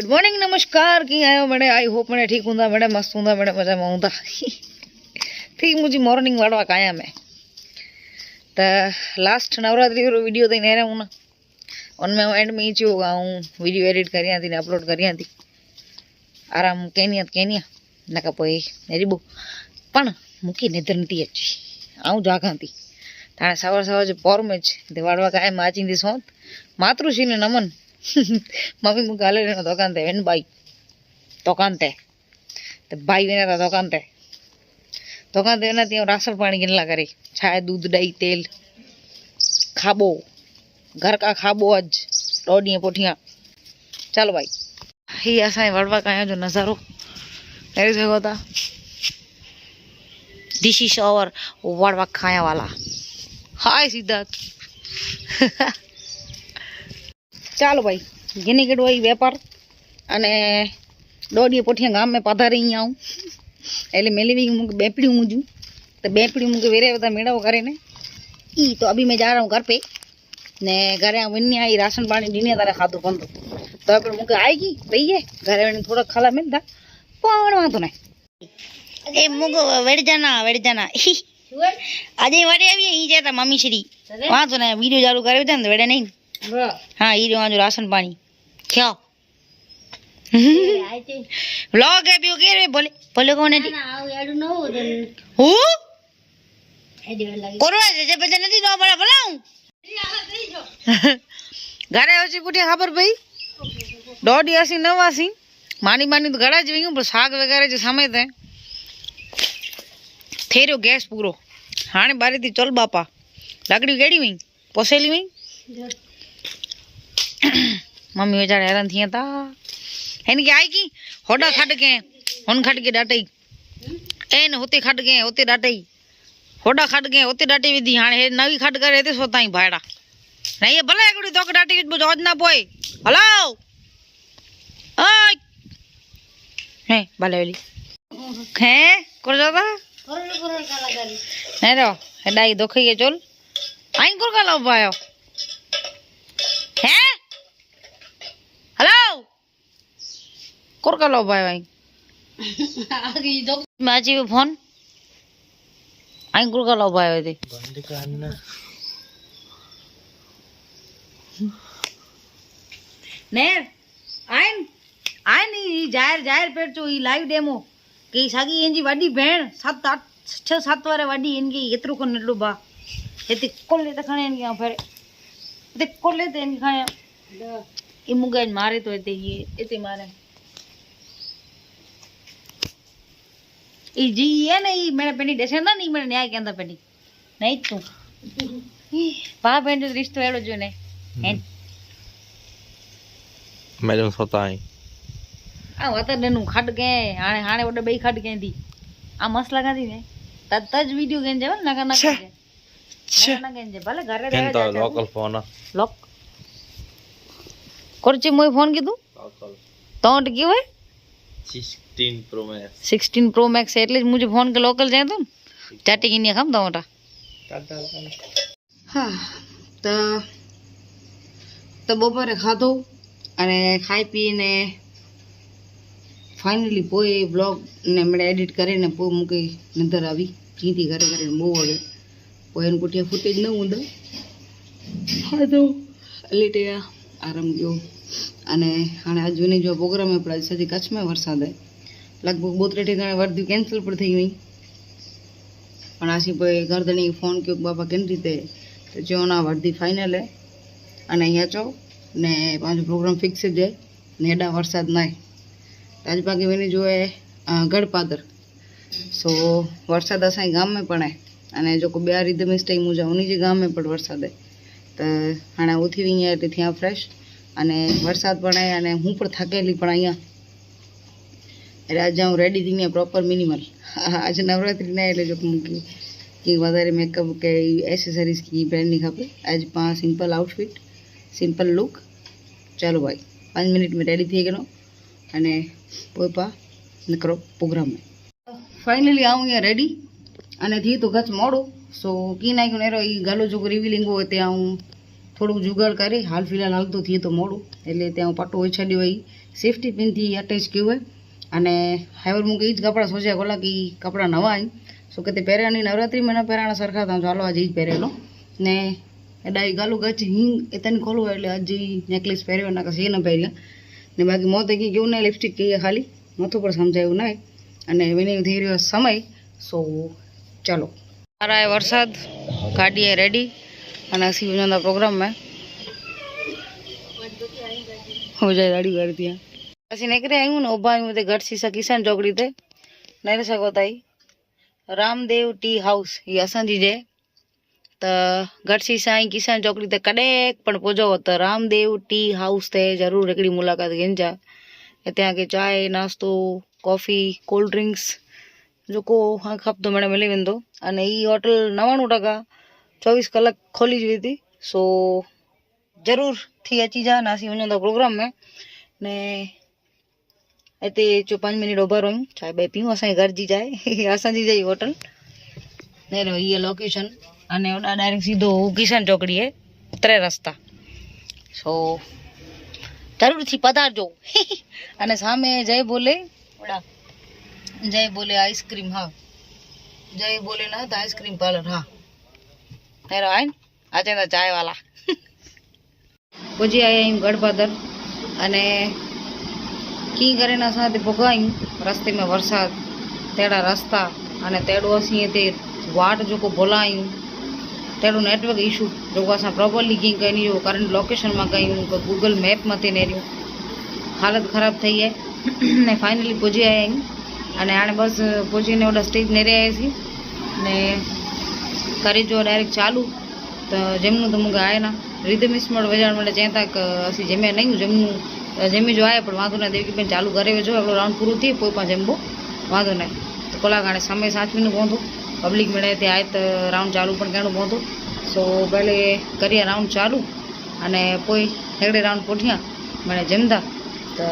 Good મોર્નિંग नमस्कार की आयो बड़े आई होप बड़े ठीक हूँ बड़े मस्त हूँ बड़े मजा में हूँ ठीक मुझे मॉर्निंग वाड़वा काया मैं तो लास्ट नवरात्रि रो वीडियो थी नहरा हूँ ना उनमें हूँ एंड में ही चो हूँ वीडियो एडिट करिया थी ने अपलोड करिया थी आराम कहनिया कहनिया ना का पोई मेरी बो पण मुकी निदर नती अची आऊं जागा थी ताणे सवार सवार जो पोर में ज दिवाड़वा काया में आची थी सोत मातृश्री ने नमन మమ్మీ ముగ్గు ఆల్రెడీ దొకాంతే వెన్ బాయ్ దొకాంతే ભાઈ વિના દુકાન તે દુકાન તે એનાથી રાસણ પાણી ગિનલા કરી છાય દૂધ દહીં તેલ ખાબો ઘર કા ખાબો જ દોડીએ પોઠિયા ચાલો ભાઈ હી અસાંય વળવા કાંઈ જો નજારો કરી શકો હતા ધીસ ઇઝ અવર વળવા ખાયા વાલા હાય સિદ્ધાર્થ ચાલો ભાઈ ઘીની ગીડ હોય વેપાર. અને દોઢી પોઠિયા ગામ મેં પધારી અહીંયા આવું. એટલે મેલીવી મૂકી બેપડી મૂજું. તો બેપડી મૂકી વેરે બધા મેળાઓ કરીને એ તો અભી મેં જા રહા હું ઘર પે ને ઘરે વન્ય આવી રાશન પાણી દીને તારે ખાધું પણ તો આપણે મૂકે આવી ગઈ રહીએ ઘરે વળીને થોડાક ખાલા મેલતા પણ વાંધો નહીં. એ મૂકો વેડજાના વેડજાના. આજે વડે આવીએ એ જતા મમ્મી શ્રી. વાંધો નહીં વીડિયો ચાલુ કર્યો છે ને વેડે નહીં. હા ઈ રહ્યો જો રાશન પાણી ખ્યો વ્લોગ હે પ્યો કે રે બોલે બોલે કોને હું કરવા છે જે પછી નથી નો પડે બોલાવું ઘરે ઓછી પૂઠે ખબર ભાઈ દોઢ અસી નવાસી માની માની તો ઘડા જ વયું પણ શાક વગેરે જે સમય તે થઈ રહ્યો ગેસ પૂરો હાણે બારીથી ચલ બાપા લાકડી ગેડી વઈ પોસેલી વઈ मम्मी बेचारे हैरान थी था आई की होडा खट के हुन खट के ॾाटई एन हुते खॾ कयईं हुते ॾाटई होॾा खॾ कयईं हुते ॾाटी विधी हाँ हे नवी खॾ करे हिते सोताई भाड़ा न इहे भले हिकिड़ी तोखे ॾाटी विधि जवाज न पोए हलो हे भले हली हे कुर दादा हे रो हेॾा ई दुख ई चोल कर कुर ॻाल्हायो पायो કોર કલો ભાઈ ભાઈ માજી ફોન આઈ કોર કલો ભાઈ ભાઈ ને આઈન આઈન ઈ જાહેર જાહેર પેટ છો ઈ લાઈવ ડેમો કે ઈ સાગી એંજી વાડી ભેણ સાત આઠ છ સાત વારે વાડી એનકી એતરું કોણ એટલું બા એતી કોલે તો ખણે એનકી ફેરે તે કોલે તો એનકી ખણે એ મુગાઈને મારે તો એતે ઈ એતે મારે ಈ ಜಿ ಏನ ಈ ಮೇಡ ಪೆಂಡಿ ಡೆಸೆಂದ ನೀ ಮೇಡ ನ್ಯಾಯ ಕೆಂದ ಪೆಂಡಿ ನೈತು ಬಾ ಪೆಂಡಿ ಇಷ್ಟು ಹೇಳೋ ಜೂನೆ ಏನ್ મેડમ સ્વતા અહીં આ વતન નું ખડ કે હાણે હાણે ઓડે બે ખડ કે દી આ મસ્ત લગાતી ને તત જ વિડિયો ગેન જાવ નકા નકા નકા નકા ગેન જે ભલે ઘરે કેમ રહે તો લોકલ ફોન લોક કરચી મોય ફોન કીધું લોકલ તો કયું હોય 16 pro max sixteen pro max એટલે જ મુજબ ફોન કે લોકલ જાય તો ચાટી ચાટી કિની ખમ તો મોટા હા તો તો બપોરે ખાધો અને ખાઈ પીને ફાઇનલી પોઈ બ્લોગ ને મેં એડિટ કરીને પો મૂકી નંતર આવી જીતી ઘરે ઘરે બહુ વળે પોઈ એને કુટિયા ફૂટેજ ન ઊંધો ખાધો લીટે આરામ ગયો. અને હાણે આજુની જો પ્રોગ્રામ આપણે સજી કચ્છમાં વરસાદ હે લગભગ બોતરે ઠેકાણે વર્ધી કેન્સલ પણ થઈ ગઈ. પણ આશીભાઈ ગરદણી ફોન કર્યો કે બાપા કેમ રીતે? તો જો ના વર્ધી ફાઇનલ હે. અને અહીંયા ચો ને પાછો પ્રોગ્રામ ફિક્સ જ જાય ને એડા વરસાદ નાય. રાજભાગી બની જોએ ગડપાદર સો, વરસાદ અસાંય ગામે પણ અને જો કોઈ બે રીતે મિસ્ટેક મુજબ ઉની જે ગામે પણ વરસાદ હે. તો હાણા ઉથી અહીંયા એટલે ત્યાં ફ્રેશ અને વરસાદ પણ અને હું પણ થાકેલી પણ અહીંયા. એટલે આજે હું રેડી થઈને પ્રોપર મિનિમલ આજે નવરાત્રિના એટલે જો મૂકી કે વધારે મેકઅપ કે એસેસરીઝ કે બ્રાન્ડની ખપે આજ પા સિમ્પલ આઉટફિટ સિમ્પલ લુક ચાલો ભાઈ, પાંચ મિનિટમાં રેડી થઈ ગયો. અને પોઈ નીકળો પ્રોગ્રામ ફાઇનલી આવું અહીંયા રેડી અને થી તો ગચ મોડું. સો કી નાખ્યું એરો એ ગાલો જો રિવિલિંગ હોય ત્યાં હું થોડુંક જુગાડ કરી. હાલ ફિલહાલ હાલતું થયું તો મોડું. એટલે ત્યાં હું પાટો ઓછાડ્યો હોય સેફટી પિનથી અટેચ કહેવાય અને હવે હું એ જ કપડાં સોચ્યા કોલા કે કપડાં નવા આવી શું કે તે પહેર્યા નહીં નવરાત્રી મહિના પહેરાણા સરખા હતા. ચાલો આજે જ પહેરેલો. ને ડાઈ ગાલું ગચ હિંગ એ તને ખોલું એટલે આજે નેકલેસ પહેર્યો ના કશે ન પહેર્યા. ને બાકી મોં તો કંઈ કેવું નહીં, લિપસ્ટિક કહીએ ખાલી. નહોતું પણ સમજાયું નહીં. અને વિનિંગ થઈ રહ્યો સમય. સો ચાલો. મારા વરસાદ ગાડીએ રેડી અને હસી યોજનાના પ્રોગ્રામમાં हो जाए दाढ़ी कर दिया પછી નીકળી આવ્યું ને ઊભા આવ્યું તે ગઢશીસા કિસાન ચોકડી તે. નહીં શકો તાઈ. રામદેવ ટી હાઉસ એ અસાંજી જે તો ગઢશી સાંઈ કિસાન ચોકડી તે કડેક પણ પહોંચો તો રામદેવ ટી હાઉસ તે જરૂર એકડી મુલાકાત લઈને જા. ત્યાં કે ચાય, નાસ્તો, કોફી, કોલ્ડ ડ્રિંક્સ જોકો હા ખપતો મને મળી વેંદો અને એ હોટલ નવાણું ટકા ચોવીસ કલાક ખોલી જ હતી સો જરૂરથી અચી જા નાસી વञो પ્રોગ્રામ મેં. ને हिते जो पंज मिनट उभा रहियूं चांहि ॿाहि पीऊं असांजे घर जी चांहि असांजी जे होटल ને રહ્યો हीअ લોકેશન અને ઓડા ડાયરેક્ટ સીધો કિસાન ચોકડીએ ત્રે રસ્તા સો જરૂરથી પધારજો અને સામે જય બોલે ઓડા જય બોલે આઈસ્ક્રીમ હા જય બોલે ના તો આઈસ્ક્રીમ પાર્લર હા હેરો આઈન આજે તો ચાય વાલા પૂજી આયા आहियूं गढ़पादर અને કી કરીને સાથ ભગાયું રસ્તે મેં વરસાદ, તેડા રસ્તા અને તેડો અસીએ તે વાટ જોકો બોલાયું તેડું નેટવર્ક ઇશ્યુ જોકો અસાं પ્રોપરली કી કઈ જો કરંટ લોકેશનમાં ગયું કે ગૂગલ મેપમાં તે નેર્યું. હાલત ખરાબ થઈ જાય. ને ફાઇનલી પહોંચી આવ્યા અને આણે બસ પહોંચીને ઓલા સ્ટેજ નેરે આવ્યા છીએ. ને કરી જો ડાયરેક્ટ ચાલુ. તો જમનું તો મુંગા આયા ના રીધમ ઇસ્મળ વજાણ માટે ચેતા કે અસી જમ્યા નહીં. જમનું જમી જો આવે પણ વાંધો નહીં. ના પણ ચાલુ કરે જો આપણો રાઉન્ડ પૂરું થયું, કોઈ પણ જમવું વાંધો નહીં. તો કોલા ગાણે સમય સાચવીને પહોંચું પબ્લિક મેળે ત્યાં આયત રાઉન્ડ ચાલુ પણ કેણું પહોંચું સો પહેલે કરીએ રાઉન્ડ ચાલુ અને કોઈ હેગડે રાઉન્ડ પોઠ્યા મને જમતા. તો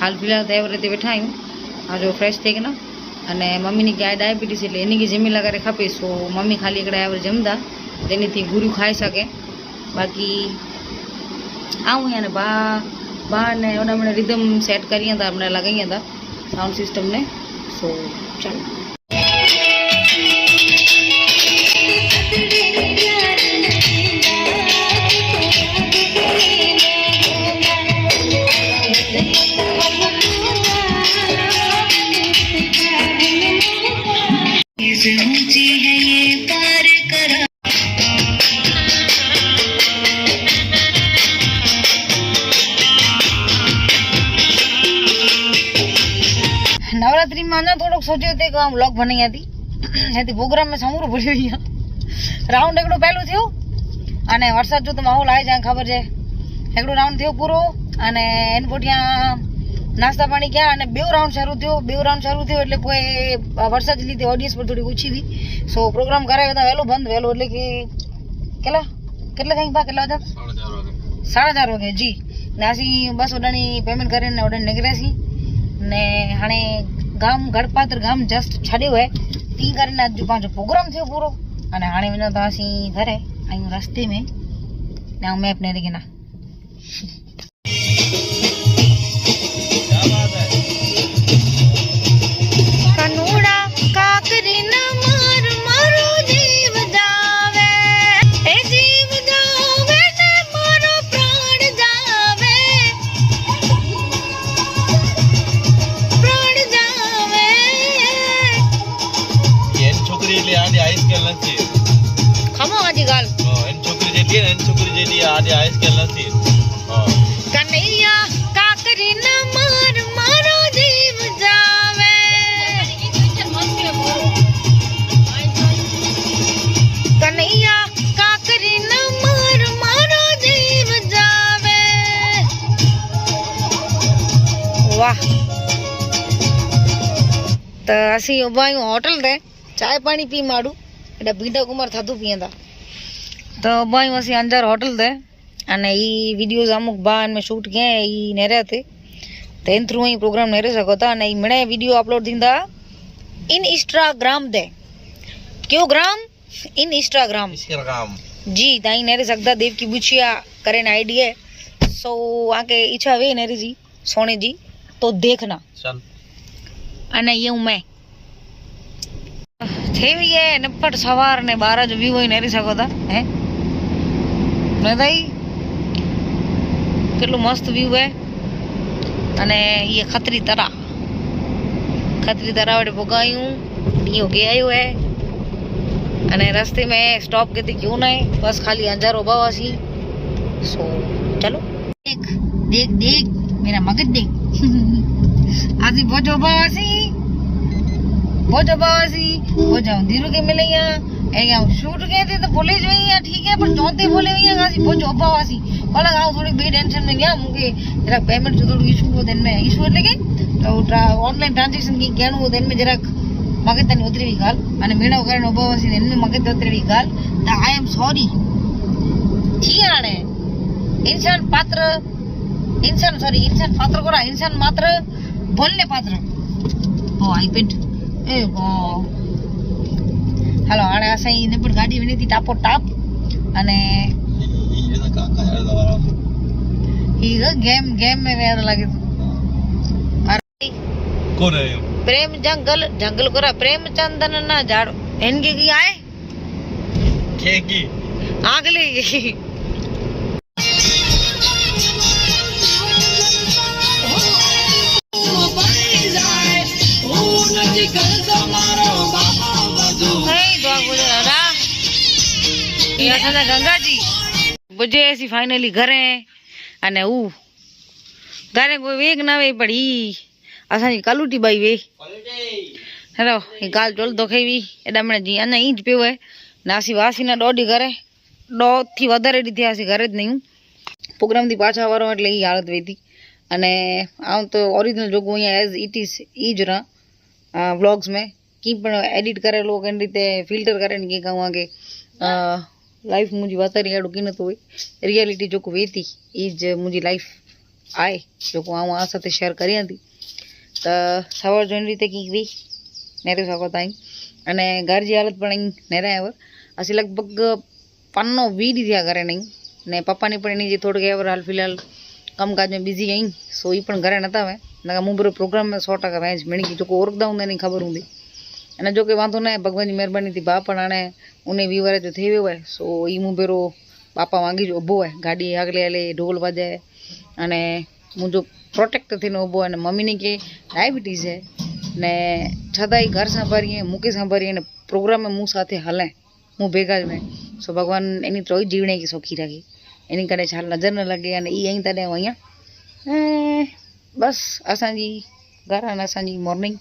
હાલ ફિલહાલ તૈયાર રીતે બેઠા આવ્યું આ જો ફ્રેશ થઈ ગયા અને મમ્મીની ગાય ડાયાબિટીસ એટલે એની કે જમી લગાડે ખાપી. સો મમ્મી ખાલી એકડા આવડે જમતા. તેનીથી ગુરુ ખાઈ શકે. બાકી આવું અને બા બા ને ઓના મને રિધમ સેટ કરીએ હતા આપણે લગાવીએ હતા સાઉન્ડ સિસ્ટમને સો ચાલો. નવરાત્રીમાં અञा થોડોક સોચ્યો તે કે આમ લોક બનાવી હતી. એથી પ્રોગ્રામ મેં સમૂરું ભર્યું અહીંયા. રાઉન્ડ એકડું પહેલું થયું અને વરસાદ જો તો માહોલ આવી જાય ખબર છે. એકડું રાઉન્ડ થયો પૂરો અને એન પોટિયા નાસ્તા પાણી ગયા અને બે રાઉન્ડ શરૂ થયો. બે રાઉન્ડ શરૂ થયો એટલે કોઈ વરસાદ લીધે ઓડિયન્સ પર થોડી ઓછી હતી. સો પ્રોગ્રામ કરાવ્યો હતા વહેલું બંધ વહેલો એટલે કે કેટલા? કેટલા થઈ ભા કેટલા હતા સાડા ચાર વાગે. જી. ને આસી બસ ઓડાની પેમેન્ટ કરીને ઓડા નીકળ્યા છીએ ને હાणे ગામ ગડપાત્ર ગામ જસ્ટ છડ્યું હે તી કરીને આજ પાંચો પ્રોગ્રામ થયો પૂરો. અને હાણે વિના તો આસી ઘરે અહીં રસ્તે મેં. ને હું મેપને લઈ ના પછી ભાઈ હોટલ રે. ચાય પાણી પી માડું. એટલે ભીંડા કુમાર થતું પીંતા તો ભાઈ પછી અંદર હોટલ રે. અને એ વિડીયોઝ અમુક બા અને શૂટ ગયા એ નેરે હતી તેન થ્રુ અહીં પ્રોગ્રામ નેરે શકો હતા અને એ મેળે વીડિયો અપલોડ થીંદા ઇન ઇન્સ્ટાગ્રામ દે. કયો ગ્રામ ઇન ઇન્સ્ટાગ્રામ જી તાઈ નેરે સગદા દેવ કી પૂછ્યા કરીને આઈડી હે સો આકે ઈચ્છા વે નેરી જી સોની જી તો દેખના. અને યું મેં. જેવી એ નફટ સવારને બાર જ વ્યૂ હોય નેરી શકો તા, હે? ને ભાઈ કેટલું મસ્ત વ્યૂ હે. અને એ ખતરી તરા. ખતરી તરાવડે ભોગાયું ડીઓ ગયાયું હે. અને રસ્તે મેં સ્ટોપ કીધી ક્યું નહીં બસ ખાલી અંજારો ઊભા હશી સો ચલો. દેખ દેખ દેખ, મેરા મગજ દેખ. આજે બહુ ઊભા હશી हो जाओ बाबाजी हो जाओ धीरू के मिले यहाँ शूट गए थे तो बोले जो यहाँ ठीक है, पर चौथे बोले यहाँ गाजी हो जाओ बाबाजी बोला गाँव थोड़ी बे टेंशन में गया मुझे जरा पेमेंट जो थोड़ी इशू हो दिन में इशू એટલે કે તો ઓનલાઈન ટ્રાન્ઝેક્શન કી ગેણું હોય એને જરાક મગજતાની ઉતરેવી ગાલ અને મેળો કરીને ઊભો હશે એને મગજ ઉતરેવી ગાલ તો આઈ એમ સોરી થિયાણે ઇન્સાન પાત્ર ઇન્સાન સોરી ઇન્સાન પાત્ર કોરા ઇન્સાન માત્ર બોલને પાત્ર ઓ આઈપેડ એ હાલો આણે અસાઈ એને પણ ગાડી વિની ટાપો ટાપ. અને ઈ ગેમ ગેમ મે વેર લાગે કોને પ્રેમ જંગલ જંગલ કોરા પ્રેમ ચંદન ના ઝાડ. એનગી ગઈ આય? કેગી આગલી ગંગાજી બજે એસી ફાઇનલી ઘરે અને ઉ. ઘરે કોઈ વેગ ના વે પડી અસાંજી કાલુટી બાઈ વે. હેલો એ ગાલ ચોલ દોખેવી એડા મને જી અને ઈ જ પીવે નાસી વાસીના દોડી ઘરે. દો થી વધારે દીધી આસી ઘરે જ નહીં પ્રોગ્રામથી પાછા વારો એટલે ઈ હાલત વેતી અને આમ તો ઓરિજિનલ જોગું અહીંયા એઝ ઇટ ઇઝ ઈ જ રહ્યા વ્લોગ્સ में की પણ એડિટ કરેલો કઈ રીતે ફિલ્ટર કરે ને કે કહું કે લાઈફ मुंहिंजी वातारी अहिड़ो की नथो हुई रियलिटी जेको वेती ई ज मुंहिंजी लाइफ आहे जेको आउं आ साथे शेयर करियां थी त સવાર જોઈને રીતે કંઈક વી નેરે શકો તાઈ અને ઘર जी હાલત પણ અહીં નેરે આવ્યો અસી લગભગ પન્નો વી દી થયા ઘરે નહીં ને પપ્પાની પણ એની જે થોડીક એવર હાલ ફિલહાલ કામકાજમાં બીજી અહીં સોઈ પણ ઘરે નતા આવે નકા હું બધો પ્રોગ્રામમાં સો ટકા વેંચ મેળવી ગઈ. જો કોઈ ઓળખતા હું એની ખબર હતી અને જો કે વાંધો ના ભગવાનની મહેરબાનીથી બા પણ આને ઉને વિવારે જો થઈ હોય. સો એ હું ભેરો બાપા વાંગી જ ઊભો હોય. ગાડી આગલે હાલે ઢોલ વાજે. અને હું જો પ્રોટેક્ટ થઈને ઊભો અને મમ્મીને કે ડાયાબિટીસ છે ને છતાં એ ઘર સાંભળીએ, મૂકી સાંભળીએ, અને પ્રોગ્રામે હું સાથે હલે. હું ભેગા જ મેં. સો ભગવાન એની ત્રણ જીવને સોખી રાખી. એની करे छा नज़र न लॻे अने ई आई तॾहिं वईं ऐं बस असांजी घर आहे असांजी मॉर्निंग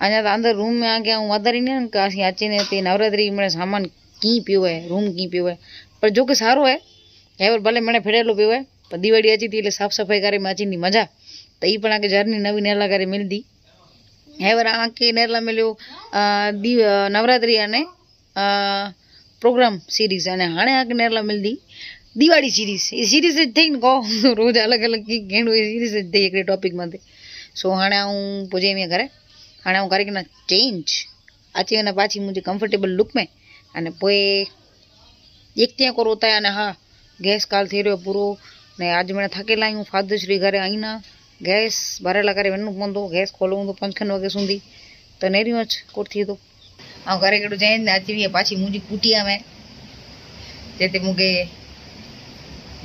अञा त अंदरि रूम में आ गया ऐं वधारे ईंदा आहिनि का असीं अची ने हिते नवरात्रि में सामान कीअं पियो आहे रूम कीअं पियो आहे पर जो કે સારો आहे હેવર ભલે મને ફેરેલો पियो आहे પણ દિવાળી અચી હતી એટલે સાફ સફાઈ કરે માં અચીની મજા તો એ પણ આગે જરની નવી નેરલા કરે મિલતી હેવર આંકે નેરલા મળ્યો દી નવરાત્રિ અને પ્રોગ્રામ સિરીઝ અને હાણે આંકે નેરલા મિલતી દિવાળી સિરીઝ એ સિરીઝ જ થઈને કહો. રોજ અલગ અલગ ઘેણું એ સિરીઝ જ થઈ એક ટોપિકમાંથી સો હાણા હું પૂજે મેં ઘરે. હાણા હું કરીને ચેન્જ આચી અને પાછી મુજબ કમ્ફર્ટેબલ લુક મેં અને પોએ એક ત્યાં કરો હતા અને હા, ગેસ કાલ થઈ રહ્યો પૂરો. ને આજ મને થકેલા હું ફાદરશ્રી ઘરે અહીંના. ગેસ ભરેલા કરે એનું પણ તો ગેસ ખોલવું તો પંચખંડ વાગે સુધી. તો નેર્યું જ કોટથી તો. આવું ઘરે કેટલું જઈને આચીએ પાછી મુજી કૂટી અમે જે તે મૂકે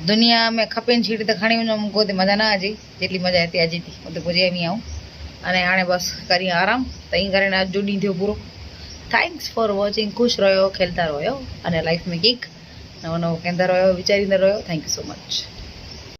દુનિયા મેં ખપેન છીડી તો ઘણી મૂકો તે મજા ના હજી જેટલી મજા હતી આજે હતી હું તો પછી એમ આવું. અને આણે બસ કરી આરામ. તઈ કરીને આજ જોડી થયો પૂરો. થેન્ક્સ ફોર વોચિંગ ખુશ રહ્યો, ખેલતા રહ્યો. અને લાઈફમાં કંઈક નવો નવો કહેતા રહ્યો, વિચારીને રહ્યો. Thank you so much